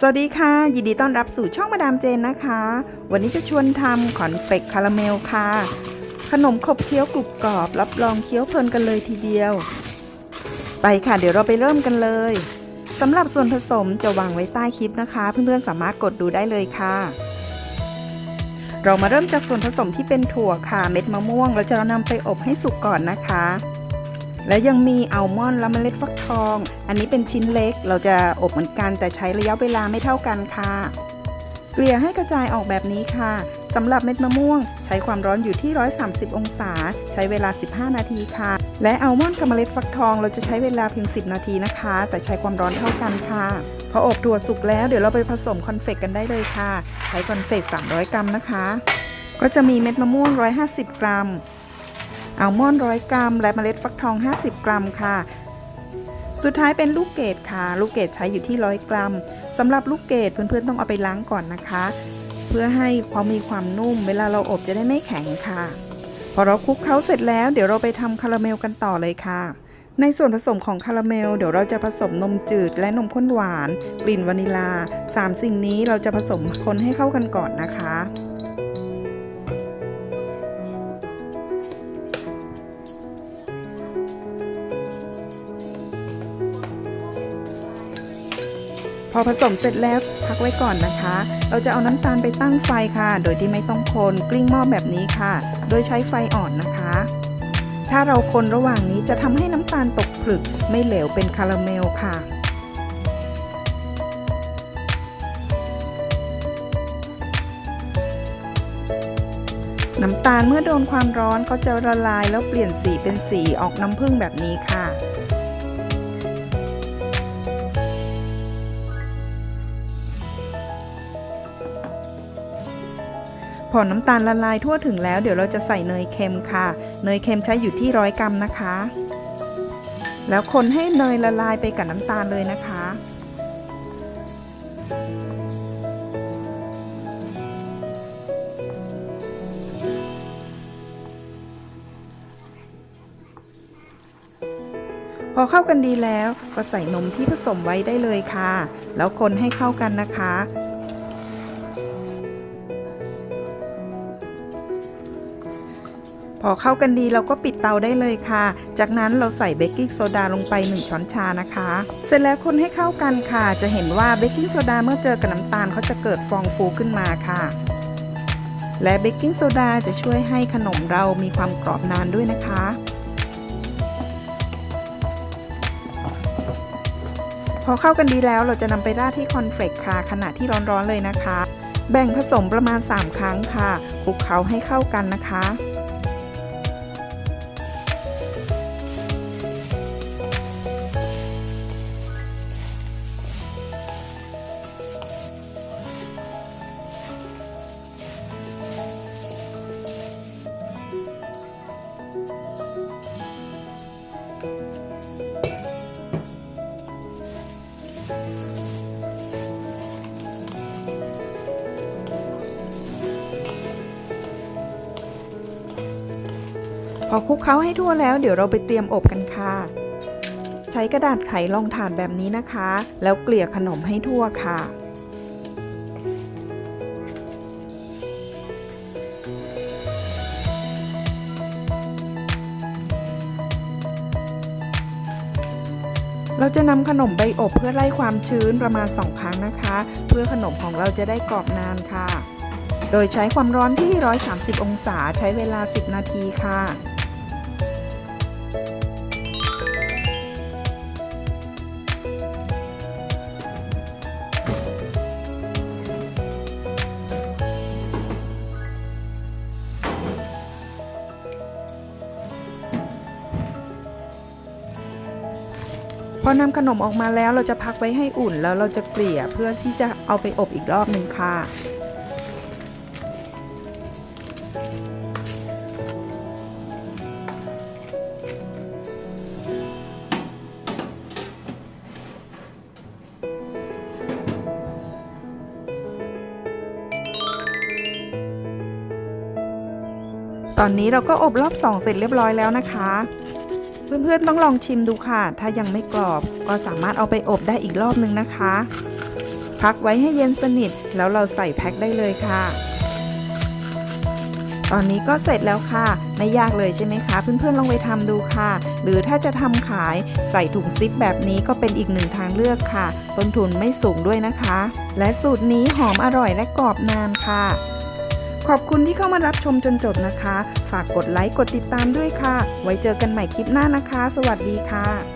สวัสดีค่ะ ยินดีต้อนรับสู่ช่องมาดามเจนนะคะ วันนี้จะชวนทำคอนเฟกคาราเมลค่ะ ขนมขบเคี้ยวกรุบกรอบ รับรองเคี้ยวเพลินกันเลยทีเดียว ไปค่ะเดี๋ยวเราไปเริ่มกันเลยสำหรับส่วนผสมจะวางไว้ใต้คลิปนะคะ เพื่อนๆสามารถกดดูได้เลยค่ะ เรามาเริ่มจากส่วนผสมที่เป็นถั่วค่ะเม็ดมะม่วง เราจะนำไปอบให้สุกก่อนนะคะ และยังมีอัลมอนด์และเมล็ดฟักทอง อันนี้เป็นชิ้นเล็ก เราจะอบเหมือนกันแต่ใช้ระยะเวลาไม่เท่ากันค่ะ เกลี่ยให้กระจายออกแบบนี้ค่ะสำหรับเม็ดมะม่วง ใช้ความร้อนอยู่ที่ 130 องศา ใช้เวลา 15 นาทีค่ะ และอัลมอนด์กับเมล็ดฟักทองเราจะใช้เวลาเพียง 10 นาทีนะคะ แต่ใช้ความร้อนเท่ากันค่ะพออบถั่วสุกแล้วเดี๋ยวเราไปผสมคอนเฟกกันได้เลยค่ะ ใช้คอนเฟก300 กรัมนะคะ ก็จะมีเม็ดมะม่วง 150 กรัม อัลมอนด์ร้อยกรัม และเมล็ดฟักทอง 50 กรัมค่ะ สุดท้ายเป็นลูกเกดค่ะ ลูกเกดใช้อยู่ที่ร้อยกรัมสำหรับลูกเกดเพื่อนๆต้องเอาไปล้างก่อนนะคะ เพื่อให้ความมีความนุ่ม เวลาเราอบจะได้ไม่แข็งค่ะ พอเราคลุกเคล้าเสร็จแล้วเดี๋ยวเราไปทำคาราเมลกันต่อเลยค่ะในส่วนผสมของคาราเมลเดี๋ยวเราจะผสมนมจืดและนมข้นหวาน กลิ่นวานิลาสามสิ่งนี้เราจะผสมคนให้เข้ากันก่อนนะคะ พอผสมเสร็จแล้วพักไว้ก่อนนะคะ เราจะเอาน้ำตาลไปตั้งไฟค่ะ โดยที่ไม่ต้องคนกลิ้งหม้อแบบนี้ค่ะ โดยใช้ไฟอ่อนนะคะ ถ้าเราคนระหว่างนี้จะทำให้น้ำตาลตกผลึก ไม่เหลวเป็นคาราเมลค่ะน้ำตาลเมื่อโดนความร้อนก็จะละลายแล้วเปลี่ยนสีเป็นสีออกน้ำผึ้งแบบนี้ค่ะ พอน้ำตาลละลายทั่วถึงแล้วเดี๋ยวเราจะใส่เนยเค็มค่ะ เนยเค็มใช้อยู่ที่ร้อยกรัมนะคะ แล้วคนให้เนยละลายไปกับน้ำตาลเลยนะคะ พอเข้ากันดีแล้วก็ใส่นมที่ผสมไว้ได้เลยค่ะ แล้วคนให้เข้ากันนะคะ พอเข้ากันดีเราก็ปิดเตาได้เลยค่ะ จากนั้นเราใส่เบกกิ้งโซดาลงไป 1 ช้อนชานะคะ เสร็จแล้วคนให้เข้ากันค่ะ จะเห็นว่าเบกกิ้งโซดาเมื่อเจอกับน้ำตาลเขาจะเกิดฟองฟูขึ้นมาค่ะ และเบกกิ้งโซดาจะช่วยให้ขนมเรามีความกรอบนานด้วยนะคะพอเข้ากันดีแล้วเราจะนำไปราดที่คอนเฟลกค่ะขณะที่ร้อนๆเลยนะคะ แบ่งผสมประมาณ 3 ครั้งค่ะคลุกเคล้าให้เข้ากันนะคะ อคลุกเคล้าให้ทั่วแล้วเดี๋ยวเราไปเตรียมอบกันค่ะ ใช้กระดาษไขรองถาดแบบนี้นะคะ แล้วเกลี่ยขนมให้ทั่วค่ะเราจะนำขนมไปอบเพื่อไล่ความชื้นประมาณ 2 ครั้งนะคะ เพื่อขนมของเราจะได้กรอบนานค่ะ โดยใช้ความร้อนที่ 130 องศาใช้เวลา 10 นาทีค่ะ พอนำขนมออกมาแล้วเราจะพักไว้ให้อุ่นแล้วเราจะเกลี่ยเพื่อที่จะเอาไปอบอีกรอบหนึ่งค่ะตอนนี้เราก็อบรอบ 2 เสร็จเรียบร้อยแล้วนะคะ เพื่อนๆต้องลองชิมดูค่ะ ถ้ายังไม่กรอบก็สามารถเอาไปอบได้อีกรอบนึงนะคะ พักไว้ให้เย็นสนิท แล้วเราใส่แพ็คได้เลยค่ะ ตอนนี้ก็เสร็จแล้วค่ะ ไม่ยากเลยใช่ไหมคะ เพื่อนๆลองไปทำดูค่ะ หรือถ้าจะทำขายใส่ถุงซิปแบบนี้ก็เป็นอีกหนึ่งทางเลือกค่ะ ต้นทุนไม่สูงด้วยนะคะ และสูตรนี้หอมอร่อยและกรอบนานค่ะ ขอบคุณที่เข้ามารับชมจนจบนะคะ ฝากกดไลค์กดติดตามด้วยค่ะ ไว้เจอกันใหม่คลิปหน้านะคะ สวัสดีค่ะ